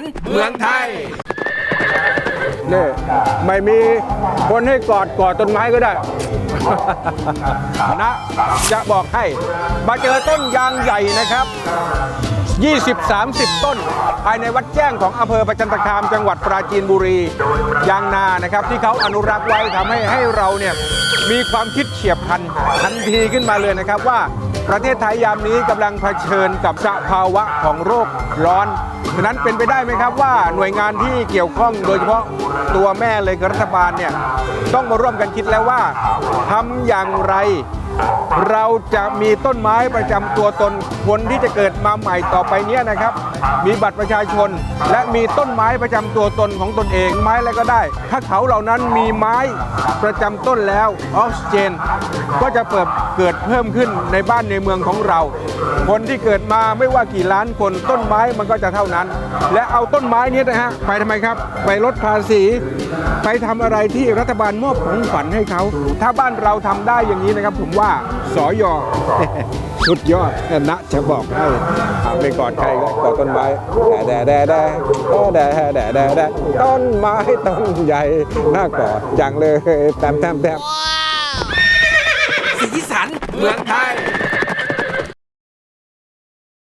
นเมืองไทยนี่ไม่มีคนให้กอดกอดต้นไม้ก็ได้นะ จะบอกให้ มาเจอต้นยางใหญ่นะครับ 20-30 ต้น ภายในวัดแจ้งของอำเภอประจันตคามจังหวัดปราจีนบุรี ยางนานะครับ ที่เขาอนุรักษ์ไว้ทำให้ให้เราเนี่ยมีความคิดเฉียบพลันทันทีขึ้นมาเลยนะครับว่า ประเทศไทยยามนี้กำลังเผชิญกับสภาวะของโรคร้อนฉะนั้นเป็นไปได้ไหมครับว่าหน่วยงานที่เกี่ยวข้องโดยเฉพาะตัวแม่เลยรัฐบาลเนี่ยต้องมาร่วมกันคิดแล้วว่าทำอย่างไร เราจะมีต้นไม้ประจำตัวตนคนที่จะเกิดมาใหม่ต่อไปเนี้ยนะครับ มีบัตรประชาชน และมีต้นไม้ประจำตัวตนของตนเองไม้อะไรก็ได้ ถ้าเขาเหล่านั้นมีไม้ประจำต้นแล้วออกซิเจน ก็จะเปิดเกิดเพิ่มขึ้นในบ้านในเมืองของเรา คนที่เกิดมาไม่ว่ากี่ล้านคนต้นไม้มันก็จะเท่านั้น และเอาต้นไม้นี้นะฮะไปทำไมครับ ไปลดภาษี ไปทำอะไรที่รัฐบาลมอบของขวัญให้เขา ถ้าบ้านเราทำได้อย่างนี้นะครับผมว่าสอยอสุดยอดนะจะบอกให้เอาไปกอดใครก็กอดต้นไม้แด่แด่แด่แด่แด่แด่แด่ต้นไม้ต้นใหญ่น่ากอดจังเลยแต้มแต้มแต้มสีสันเมืองไทย